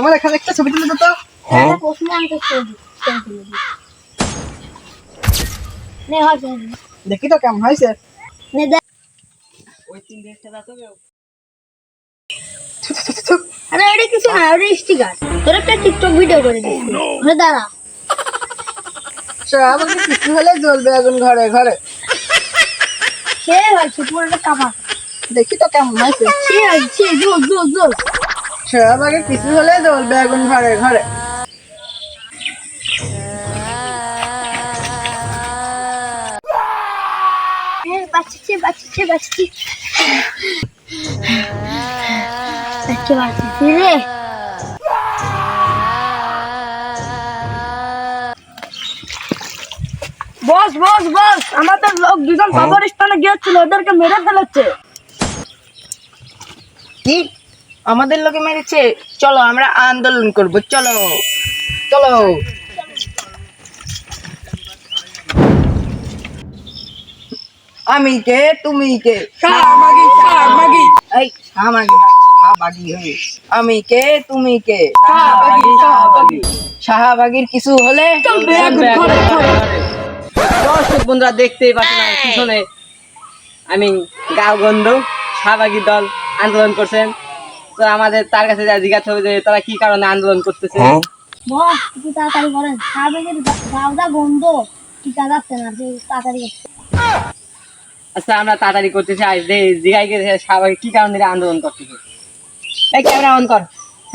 আমার এখানে একটা ছবি তুলে দিত প্রশ্ন আনতে হয়। দেখি তো কেমন হয়েছে। আরে কিছু না ওটা স্টিকার তোর একটা টিকটক ভিডিও করে দিচ্ছি দাঁড়া। শাহবাগে কিছু হলে জ্বলবে আগুন ঘরে ঘরে। সে হয়েছে পুরোটা কাপা। দেখি তো কেমন হয়েছে। সে হয়েছে জোর জোর জোর শাহবাগে কিছু হলে জ্বলবে আগুন ঘরে ঘরে। হ্যাঁ বাঁচছে বাঁচছে বাঁচছে দেখতে রে। বস বস বস আমাদের লোক দুজন কবরস্থানে গিয়েছিল ওদেরকে মেরে ফেলেছে। কি? আমাদের লোকে মেরেছে? চলো আমরা আন্দোলন করব। চলো চলো। আমি কে তুমি কে শাহবাগি শাহবাগি এই শাহবাগি শাহবাগি হয়ে আমি কে তুমি কে শাহবাগি শাহবাগি শাহবাগির কিছু হলে দর্শক বন্ধুরা দেখতেই পাচ্ছেন পিছনে আমি গাও গন্ধ শাহবাগী দল আন্দোলন করছেন। তো আমাদের তার কাছে যা জিজ্ঞাসা হবে যে তারা কি কারণে আন্দোলন করতেছে? বস একটু তাড়াতাড়ি করেন। সাবেকের গাওদা গন্ধ টিকা যাচ্ছে না যে তাড়াতাড়ি। আচ্ছা আমরা তাড়াতাড়ি করতেছি যে জিগাই গেছে শাহবাগী কি কারণে আন্দোলন করতেছে? এই ক্যামেরা অন কর।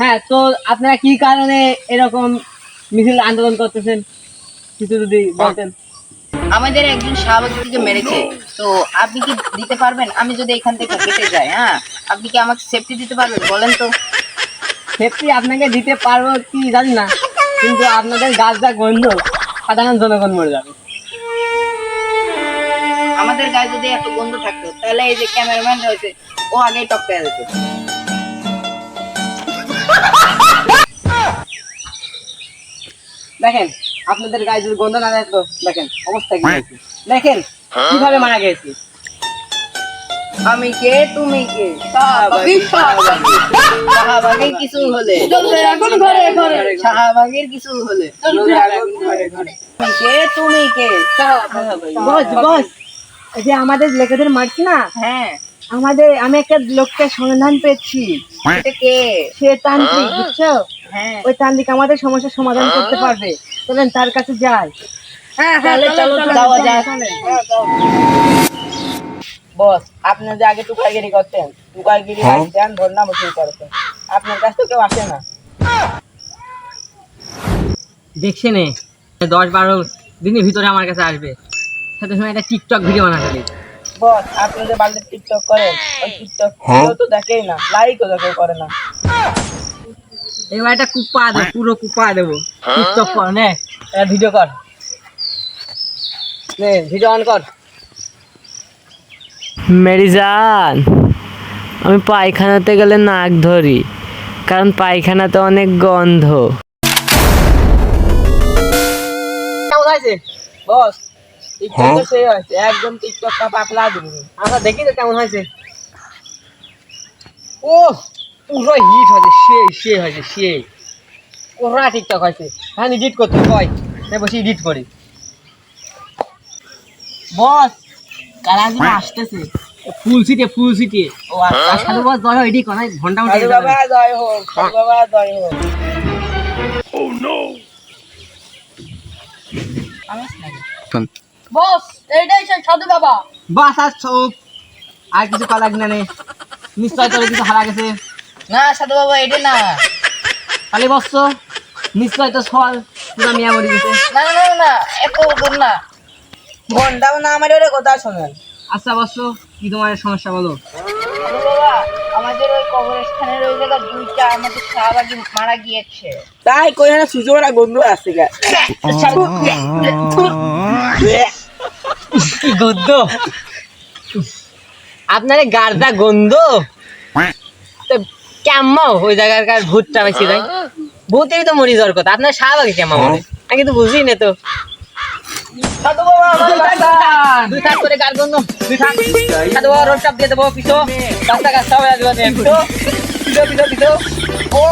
হ্যাঁ তো আপনারা কি কারণে এরকম মিছিল আন্দোলন করতেছেন? কিছু যদি বলতেন। আমাদের একজন শাহবাগীকে মেরেছে। তো আপনি কি দিতে পারবেন? আমি যদি এখান থেকে কেটে যাই হ্যাঁ? আপনি কি আমাকে সেফটি দিতে পারবেন? বলেন তো। সেফটি আপনাকে দিতে পারব কি জানি না কিন্তু আপনাদের গাছ যা গন্ধ সাধারণ জনগণ মরে যাবে। আমাদের গায়ে যদি এত গন্ধ থাকতো তাহলে এই যে ক্যামেরাম্যান রয়েছে ও আগেই টপকে যেত দেখেন আপনাদের গায়ে যদি গন্ধ না থাকতো দেখেন অবস্থা কি দেখেন কীভাবে মারা গেছে। আমি কে তুমি কে? শাহবাগী শাহবাগী। শাহবাগীর কিছু হলে। শাহবাগীর কিছু হলে। কে তুমি কে। বস বস। যে আমাদের লেখাদের মারছ না? হ্যাঁ। আমাদের আমি একটা লোককে সন্ধান পেয়েছি। কে? সে তান্ত্রিক বুঝছ? হ্যাঁ। ওই তান্ত্রিক আমাদের সমস্যার সমাধান করতে পারবে। চলেন তার কাছে যাই। হ্যাঁ। বস আপনি যে আগে টুকাইগিরি করতেন টুকাইগিরি দেন ধর্ণা বসে করতেন আপনার কাছে তো কেউ আসে না। দেখছেন? এ, দশ বারো দিনের ভিতরে আমার কাছে আসবে। সাথে সময় একটা টিকটক ভিডিও বানা ফেলি বস আপনি যে বাড়িতে টিকটক করেন ওই টিকটক কেউ তো দেখেই না লাইকও কেউ করে না। এবার একটা কুপা দেবো পুরো কুপা দেবো। টিকটক কর নে একটা ভিডিও কর। নে ভিডিও অন কর। মেরিজান আমি পায়খানাতে গেলে নাক ধরি কারণ পায়খানাতে অনেক গন্ধ। কেমন হয়েছে বস একদম টিকটক কা দিবি আচ্ছা দেখি তো কেমন হয়েছে। ও পুরো হিট হয়েছে সেই সেই হয়েছে সেই। পুরা টিকটক হয়েছে। হ্যাঁ এডিট করতে কয় তাই বসে এডিট করি। বস কালাজি আসতেছে। ফুল সিটে ফুল সিটে। ও আচ্ছা আর সাধু জয় এডিট করে ঘণ্টা সাধু বাবা জয় হোক বাবা জয় হোক। বস এইটাই সেই সাধু বাবা। বাস আর সব আর কিছু করা লাগবে না নে। নিশ্চয় তোর কিছু হারা গেছে না সাধু বাবা এটা না। খালি বসছ নিশ্চয় তো সল পুরা মিয়া মরে গেছে। না না না না এত দূর না। ঘন্টাও না আমার ওরে কথা শোনেন। আচ্ছা বসছ কি তোমার সমস্যা বলো? বাবা আমাদের ওই কবরস্থানের ওই জায়গা দুইটা আমাদের শাহবাগি মারা গিয়েছে। তাই কই না সুযোগ বন্ধু আছে গা। আপনার গার্দা গন্ধ? তো কেমন? ওই জায়গাকার ভূতটা বেশি তাই ভূতেরই তো মরি যাওয়ার কথা। আপনার শাহবাগে কেমন মরে? আমি কিন্তু বুঝি না তো ও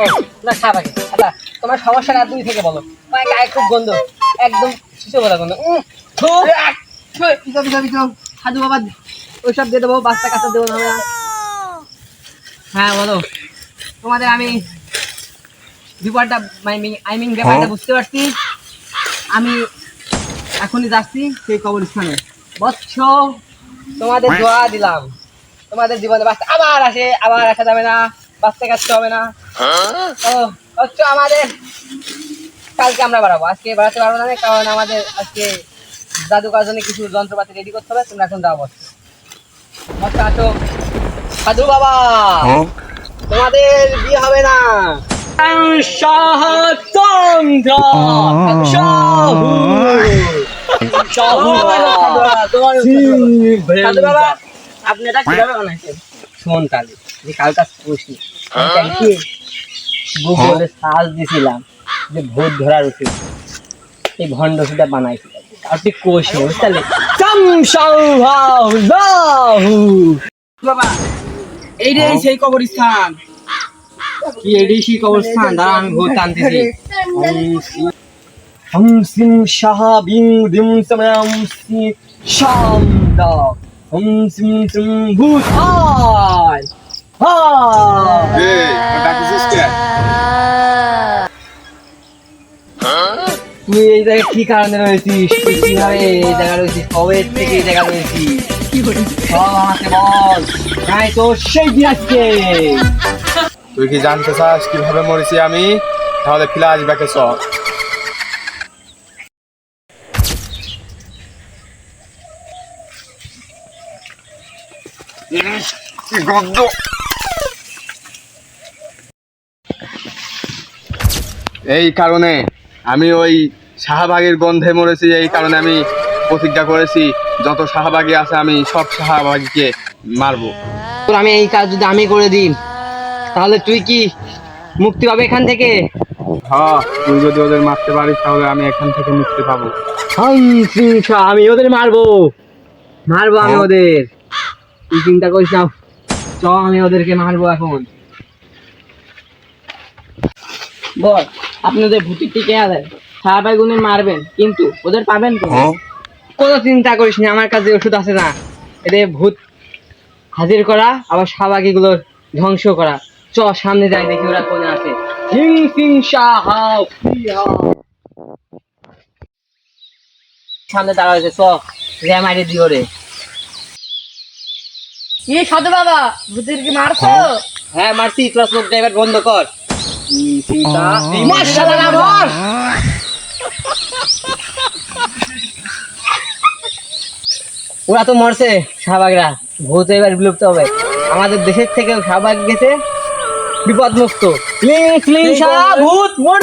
ও, না শাহবাগে আচ্ছা তোমার দুই থেকে বলো। গায়ে খুব গন্ধ একদম শিশু বলা গন্ধ। সাধু বাবা ওইসব দিয়ে দেবো বাস্তা কাঁচা দেবো না হ্যাঁ বলো। তোমাদের আমি বিপদটা আই মিন ব্যাপারটা বুঝতে পারছি। আমি এখনই যাচ্ছি সেই কবরস্থানে। বৎস তোমাদের দোয়া দিলাম। তোমাদের জীবনে বাঁচতে আবার আসে আবার আসা যাবে না বাচ্চা কাটতে হবে না। বৎস আমাদের কালকে আমরা বাড়াবো। আজকে বাড়াতে পারব না কারণ আমাদের আজকে জাদুকার জন্য কিছু যন্ত্রপাতি রেডি করতে হবে তোমরা এখন যাও বৎস বৎস আসো সাধু বাবা তোমাদের বিয়ে হবে না। আপনি এটা কীভাবে বানাইছেন? শোন তাহলে যে কাল কাজ করছি গুগলে সার্চ দিছিলাম যে ভূত ধরার ওষুধ এই ভণ্ড ওষুধটা বানাইছি আর তুই কোষ নেই বুঝতে বাবা এইটাই সেই কবরস্থান। কি এডি সেই কবরস্থান? দাঁড়া আমি ভূত আনতেছি। হম সিং শাহ বিং দিম সময়াম সি শাম দা। হম সিং সিং জায়গায় কি কারণে রয়েছিস তুই কীভাবে এই জায়গায় কবে থেকে এই জায়গায় দিন আজকে তুই কি জানতে চাস কীভাবে মরেছি আমি? তাহলে ফ্ল্যাশ ব্যাকে চ। এই কারণে আমি ওই শাহবাগের গন্ধে মরেছি এই কারণে আমি প্রতিজ্ঞা করেছি যত শাহবাগী আছে আমি সব শাহবাগীকে মারবো। তোর আমি এই কাজ যদি আমি করে দিই তাহলে তুই কি মুক্তি পাবে এখান থেকে? হ্যাঁ তুই যদি ওদের মারতে পারিস তাহলে আমি এখান থেকে মুক্তি পাবো। আমি ওদের মারবো। মারবো আমি ওদের। তুই চিন্তা করিস না। চ আমি ওদেরকে মারবো এখন। বল আপনি ওদের ভূতি টিকে আছেন? সাহাবাই গুনে মারবেন কিন্তু ওদের পাবেন তো কোনো চিন্তা করিস না আমার কাছে ওষুধ আছে না। এদের ভূত হাজির করা আবার ধ্বংস করা। চ সামনে যাই দেখি ওরা কোনে আছে। হিং সিং শাহ সামনে দাঁড়া হয়েছে চ দিও রে। কি সাধু বাবা ভূতের কি মারছো? হ্যাঁ। মারছি ক্লাস স্লোক ড্রাইভার বন্ধ কর। মার মার। ওরা তো মরছে, শাহবাগরা। ভূত এবার বিলুপ্ত হবে। আমাদের দেশের থেকে শাহবাগ গেছে বিপদ মুক্ত ক্লিন ক্লিন শাহ ভূত, মোর